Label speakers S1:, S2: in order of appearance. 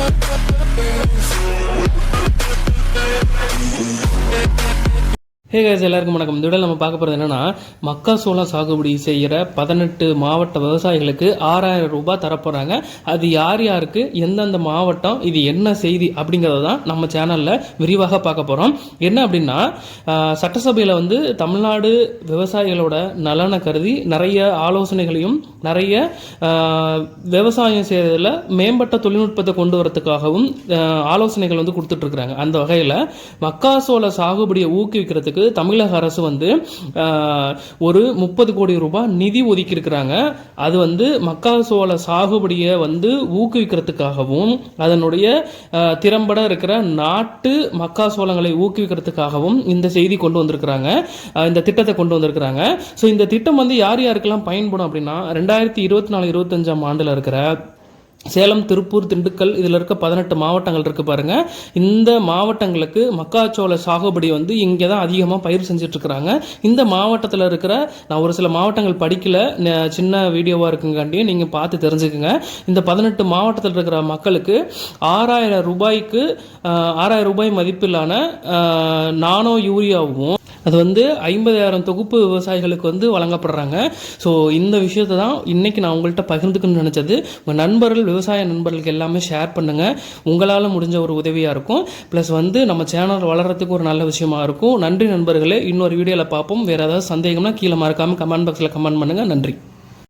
S1: Dance. ஹே case எல்லாருக்கும் வணக்கம். இந்த வீடியோவில் நம்ம பார்க்க போகிறது என்னன்னா மக்காசோளம் சாகுபடி செய்கிற பதினெட்டு மாவட்ட விவசாயிகளுக்கு ஆறாயிரம் ரூபாய் தரப்போகிறாங்க அது யார் யாருக்கு எந்தெந்த மாவட்டம் இது என்ன செய்தி அப்படிங்கிறத தான் நம்ம சேனலில் விரிவாக பார்க்க போகிறோம் என்ன அப்படின்னா சட்டசபையில் வந்து தமிழ்நாடு விவசாயிகளோட நலனை கருதி நிறைய ஆலோசனைகளையும் நிறைய விவசாயம் செய்கிறதுல மேம்பட்ட தொழில்நுட்பத்தை கொண்டு வரதுக்காகவும் ஆலோசனைகள் வந்து கொடுத்துட்ருக்குறாங்க அந்த வகையில் மக்காசோள சாகுபடியை ஊக்குவிக்கிறதுக்கு தமிழக அரசு வந்து ஒரு முப்பது கோடி ரூபாய் நிதி ஒதுக்கியிருக்கிறாங்க. அது வந்து மக்காசோள சாகுபடியை வந்து ஊக்குவிக்கிறதுக்காகவும் அதனுடைய திறம்பட இருக்கிற நாட்டு மக்காசோளங்களை ஊக்குவிக்கிறதுக்காகவும் இந்த செய்தி கொண்டு வந்திருக்கிறாங்க. இந்த திட்டத்தை கொண்டு வந்திருக்கிறாங்க. ஸோ இந்த திட்டம் வந்து யார் யாருக்கெல்லாம் பயன்படும் அப்படின்னா ரெண்டாயிரத்தி இருபத்தி நாலு இருபத்தஞ்சாம் ஆண்டில் இருக்கிற சேலம் திருப்பூர் திண்டுக்கல் இதில் இருக்க பதினெட்டு மாவட்டங்கள் இருக்குது பாருங்கள் இந்த மாவட்டங்களுக்கு மக்காச்சோள சாகுபடி வந்து இங்கே தான் அதிகமாக பயிர் செஞ்சிட்ருக்குறாங்க. இந்த மாவட்டத்தில் இருக்கிற நான் ஒரு சில மாவட்டங்கள் படிக்கல ந- சின்ன வீடியோவாக இருக்குங்காண்டியும் நீங்கள் பார்த்து தெரிஞ்சுக்குங்க. இந்த பதினெட்டு மாவட்டத்தில் இருக்கிற மக்களுக்கு ஆறாயிரம் ரூபாய்க்கு ஆறாயிரம் ரூபாய் மதிப்பிலான நானோ யூரியாவும் அது வந்து ஐம்பதாயிரம் தொகுப்பு விவசாயிகளுக்கு வந்து வழங்கப்படுறாங்க. ஸோ இந்த விஷயத்தை தான் இன்றைக்கி நான் உங்கள்கிட்ட பகிர்ந்துக்கணும்னு நினச்சது. உங்கள் நண்பர்கள் விவசாய நண்பர்களுக்கு எல்லாமே ஷேர் பண்ணுங்கள் உங்களால் முடிஞ்ச ஒரு உதவியாக இருக்கும். ப்ளஸ் வந்து நம்ம சேனல் வளர்கிறதுக்கு ஒரு நல்ல விஷயமா இருக்கும். நன்றி நண்பர்களே. இன்னொரு வீடியோவில் பார்ப்போம். வேறு ஏதாவது சந்தேகம்னா கீழே மறக்காமல் கமெண்ட் பாக்ஸில் கமெண்ட் பண்ணுங்கள் நன்றி.